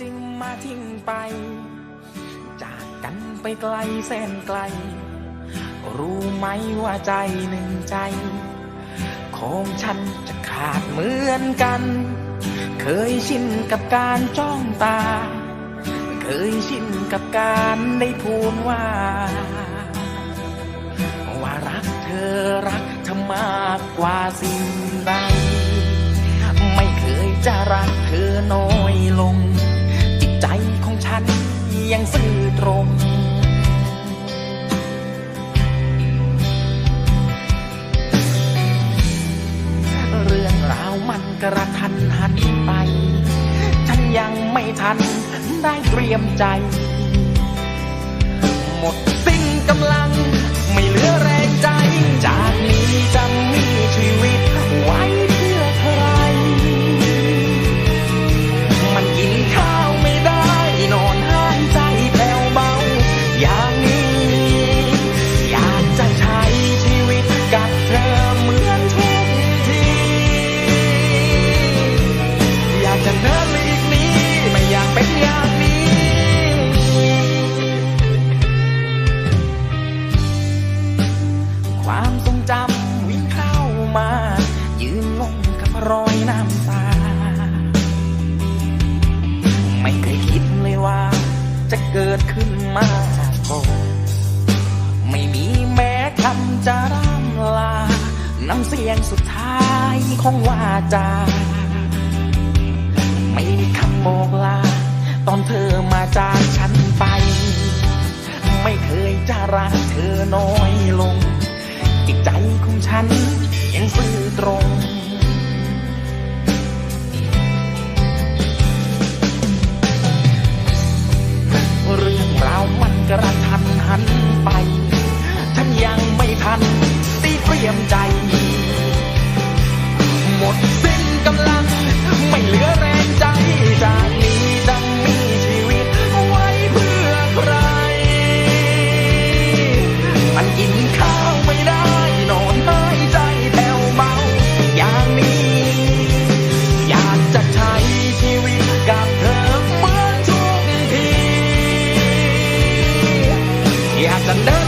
จึงมาทิ้งไป จากกันไปไกลแสนไกล รู้ไหมว่าใจหนึ่งใจ ของฉันจะขาดเหมือนกัน เคยชินกับการจ้องตา เคยชินกับการได้พูดว่า ว่ารักเธอรักเธอมากกว่าสิ่งใดไม่เคยจะรักเธอน้อยลง เรื่องราวมันกระทันหันไป ฉันยังไม่ทันได้เตรียมใจ หมดสิ้นกำลัง กิดขึ้นมาก่อนไม่มีแม้คำจะร่ำลา น้ำเสียงสุดท้ายของวาจา ไม่มีคำบอกลา ตอนเธอมาจากฉันไป ไม่เคยจะรักเธอน้อยลง จิตใจของฉันยังซื่อตรง รียมใจ หมดสิ้นกำลัง ไม่เหลือแรงใจจากนี้จะมีชีวิตไว้เพื่อใคร มันกินข้าวไม่ได้นอนหายใจแผ่วเบาอย่างนี้ อยากจะใช้ชีวิตกับเธอเหมือนทุกที อยากจะเดิน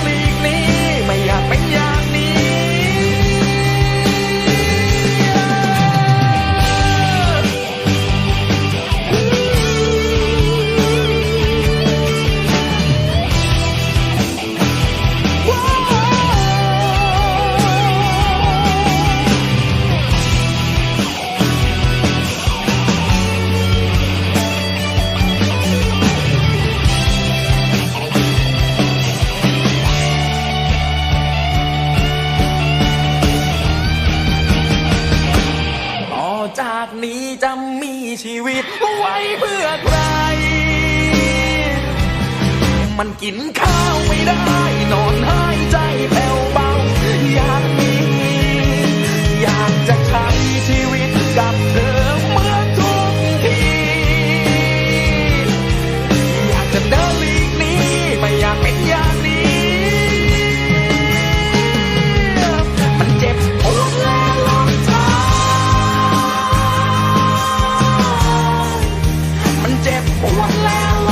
จะมีชีวิตไว้เพื่อใคร มันกินข้าวไม่ได้ นอนหายใจแผ่วเบา อยากมี อยากจะใช้ชีวิตกับ มัน